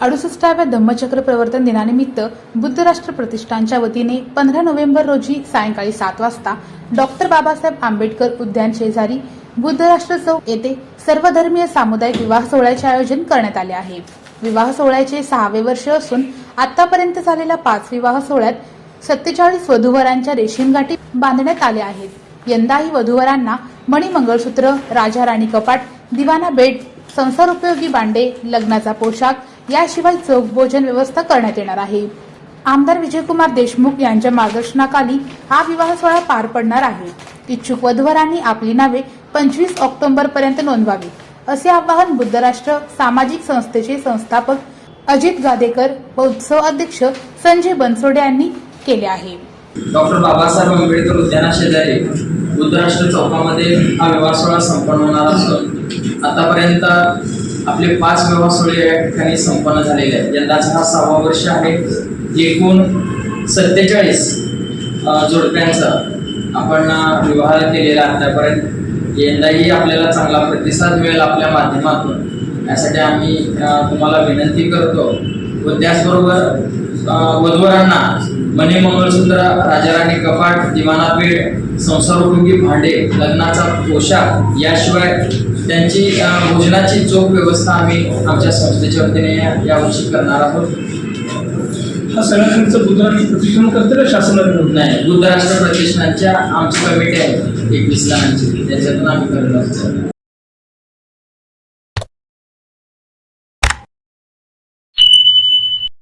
अडुसष्टाव्या धम्मचक्र प्रवर्तन दिनानिमित्त बुद्ध राष्ट्र प्रतिष्ठानच्या वतीने पंधरा नोव्हेंबर रोजी सायंकाळी सात वाजता डॉक्टर बाबासाहेब आंबेडकर उद्यान शेजारी बुद्ध राष्ट्र चौक येथे सर्वधर्मीय सामुदायिक विवाह सोहळ्याचे आयोजन करण्यात आले आहे. विवाह सोहळ्याचे सहावे वर्ष असून आतापर्यंत झालेल्या पाच विवाह सोहळ्यात सत्तेचाळीस वधूवरांच्या रेशीम गाठी बांधण्यात आल्या आहेत. यंदाही वधूवरांना मणी मंगळसूत्र राजा राणी कपाट दिवाना बेड संसार उपयोगी बांडे लग्नाचा पोशाख याशिवाय चोख भोजन व्यवस्था करण्यात येणार आहे. आमदार विजयकुमार देशमुख यांच्या मार्गदर्शनाखाली हा विवाह सोहळा पार पडणार आहे. इच्छुक वधूवरांनी आपली नावे पंचवीस ऑक्टोबर पर्यंत नोंदवावी असे आवाहन बुद्धराष्ट्र सामाजिक संस्थेचे संस्थापक अजित गादेकर व उत्सव अध्यक्ष संजय बनसोडे यांनी केले आहे. डॉक्टर बाबासाहेब आंबेडकर उद्यानाशेजारी बुद्धराष्ट्र चौकामध्ये हा विवाह सोहळा संपन्न होणार असून आतापर्यंत आपले पाच विवाह सोहळे या ठिकाणी संपन्न झालेले आहेत. यंदाचा हा सहावा वर्ष आहे. एकूण सत्तेचाळीस जोडप्यांचा आपण व्यवहार विवाह केलेला आतापर्यंत यंदाही आपल्याला चांगला प्रतिसाद मिळेल आपल्या माध्यमातून. यासाठी आम्ही तुम्हाला विनंती करतो. व त्याचबरोबर वधवरांना वधूवरांना मणी मंगळसूत्र राजाराणी कपाट दिवाना पेठ संसारोपयोगी भांडे लग्नाचा पोशाख याशिवाय त्यांची भोजनाची चोख व्यवस्था आम्ही आमच्या संस्थेच्या वतीने या- यावर्षी करणार आहोत. हा सगळा खर्च बुद्धराणी प्रतिष्ठान करते शासनाकडून नाही बुद्ध राष्ट्र प्रतिष्ठानच्या आमची कमिटी आहे एकवीस जणांची त्याच्यातून आम्ही करत असतो